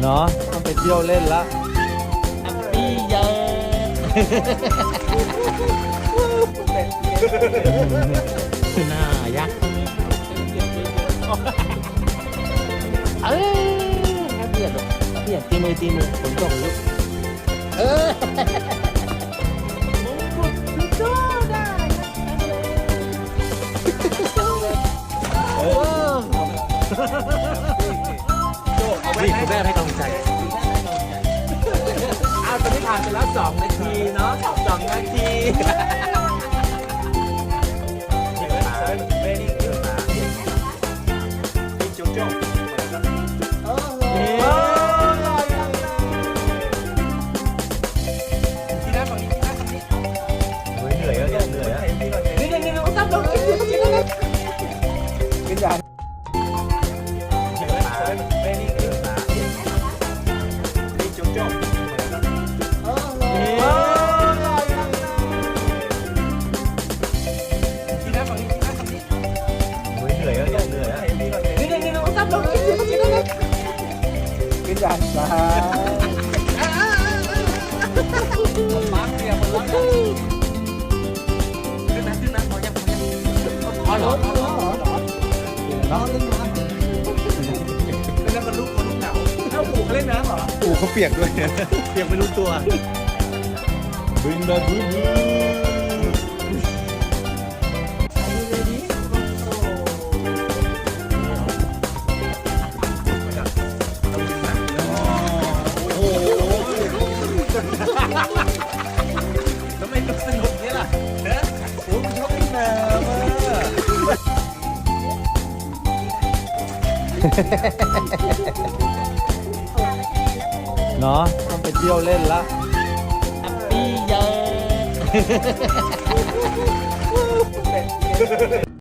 เนาะต้องไปเที่ยวเล่นละแฮปปี้เยอะหน้ายักษ์เออแค่เปลี่ยนเปลี่ยนตีมือตีมือฝนตกลุกเออ นี่คุณแม่ให้กำลังใจอ้าวตอนนี้ผ่านไปแล้ว2นาทีเนาะ2นาทีเห ขึ้นยานมามาเสียหมดแล้วขึ้นนะขึ้นนะพอยังพอยังอ๋อเหรออ๋อเหรอเหรอเนาะแล้วมันลุกมันลุกหนาวเอ้าปู่เขาเล่นน้ำเหรออู่เขาเปียกด้วยเปียกไม่รู้ตัวบึ้นมาบึ้นบึ้น เนาะต้องไปเที่ยวเล่นละแฮปปี้เยอะ